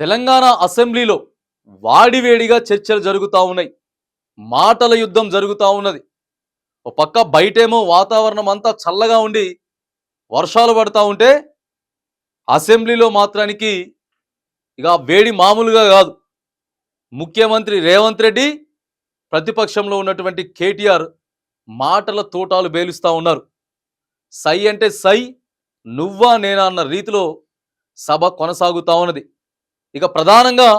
తెలంగాణ అసెంబ్లీలో వాడివేడిగా చర్చలు జరుగుతూ ఉన్నాయి. మాటల యుద్ధం జరుగుతూ ఉన్నది. ఒక పక్క బయటేమో వాతావరణం అంతా చల్లగా ఉండి వర్షాలు పడతా ఉంటే అసెంబ్లీలో మాత్రానికి ఇక వేడి మామూలుగా కాదు. ముఖ్యమంత్రి రేవంత్ రెడ్డి ప్రతిపక్షంలో ఉన్నటువంటి కేటీఆర్ మాటల తోటాలు బేలుస్తూ ఉన్నారు. సై అంటే సై నువ్వా నేనా అన్న రీతిలో సభ కొనసాగుతూ ఉన్నది. ఇక ప్రధానంగా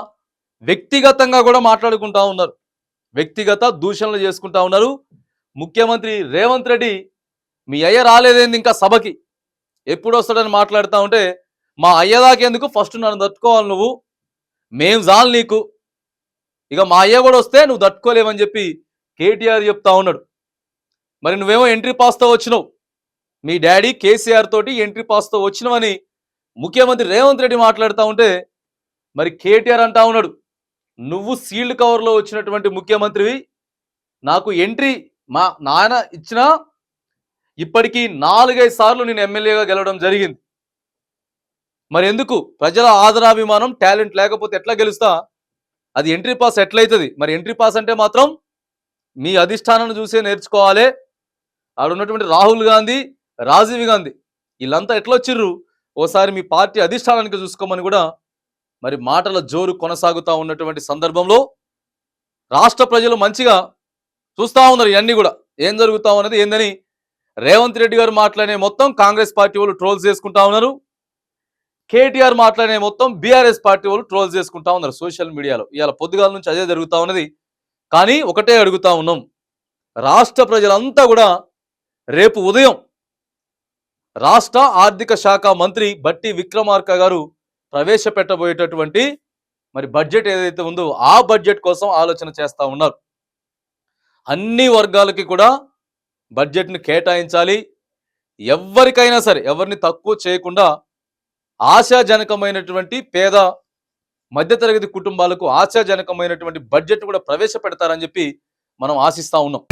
వ్యక్తిగతంగా కూడా మాట్లాడుకుంటా ఉన్నారు. వ్యక్తిగత దూషణలు చేసుకుంటా ఉన్నారు. ముఖ్యమంత్రి రేవంత్ రెడ్డి మీ అయ్య రాలేదేంది ఇంకా సభకి? ఎప్పుడు వస్తాడని మాట్లాడుతూ ఉంటే మా అయ్య దాకేందుకు ఫస్ట్ నన్ను తట్టుకోవాలి నువ్వు? మేం చాలు నీకు. ఇక మా అయ్య కూడా వస్తే నువ్వు తట్టుకోలేవని చెప్పి కేటీఆర్ చెప్తా ఉన్నాడు. మరి నువ్వేమో ఎంట్రీ పాస్తో వచ్చినావు. మీ డాడీ కేసీఆర్ తోటి ఎంట్రీ పాస్తో వచ్చినవని ముఖ్యమంత్రి రేవంత్ రెడ్డి మాట్లాడుతూ ఉంటే మరి కేటీఆర్ అంటా ఉన్నాడు నువ్వు సీల్డ్ కవర్లో వచ్చినటువంటి ముఖ్యమంత్రివి నాకు ఎంట్రీ మా నాయన ఇచ్చిన ఇప్పటికీ నాలుగైదు సార్లు నేను ఎమ్మెల్యేగా గెలవడం జరిగింది. మరి ఎందుకు? ప్రజల ఆదరాభిమానం టాలెంట్ లేకపోతే ఎట్లా గెలుస్తా? అది ఎంట్రీ పాస్ ఎట్లయితుంది? మరి ఎంట్రీ పాస్ అంటే మాత్రం మీ అధిష్టానాన్ని చూసే నేర్చుకోవాలి. ఆడ ఉన్నటువంటి రాహుల్ గాంధీ రాజీవ్ గాంధీ వీళ్ళంతా ఎట్లా వచ్చిర్రు ఓసారి మీ పార్టీ అధిష్టానానికి చూసుకోమని కూడా మరి మాటల జోరు కొనసాగుతూ ఉన్నటువంటి సందర్భంలో రాష్ట్ర ప్రజలు మంచిగా చూస్తూ ఉన్నారు ఇవన్నీ కూడా. ఏం జరుగుతూ ఉన్నది ఏందని రేవంత్ రెడ్డి గారు మాట్లాడే మొత్తం కాంగ్రెస్ పార్టీ వాళ్ళు ట్రోల్స్ చేసుకుంటా ఉన్నారు. కేటీఆర్ మాట్లాడే మొత్తం బీఆర్ఎస్ పార్టీ వాళ్ళు ట్రోల్స్ చేసుకుంటా ఉన్నారు సోషల్ మీడియాలో. ఇవాళ పొద్దుగాల నుంచి అదే జరుగుతూ ఉన్నది. కానీ ఒకటే అడుగుతా ఉన్నాం. రాష్ట్ర ప్రజలంతా కూడా రేపు ఉదయం రాష్ట్ర ఆర్థిక శాఖ మంత్రి బట్టి విక్రమార్క గారు ప్రవేశపెట్టబోయేటటువంటి మరి బడ్జెట్ ఏదైతే ఉందో ఆ బడ్జెట్ కోసం ఆలోచన చేస్తూ ఉన్నారు. అన్ని వర్గాలకి కూడా బడ్జెట్ని కేటాయించాలి. ఎవరికైనా సరే ఎవరిని తక్కువ చేయకుండా ఆశాజనకమైనటువంటి పేద మధ్యతరగతి కుటుంబాలకు ఆశాజనకమైనటువంటి బడ్జెట్ కూడా ప్రవేశపెడతారని చెప్పి మనం ఆశిస్తూ ఉన్నాం.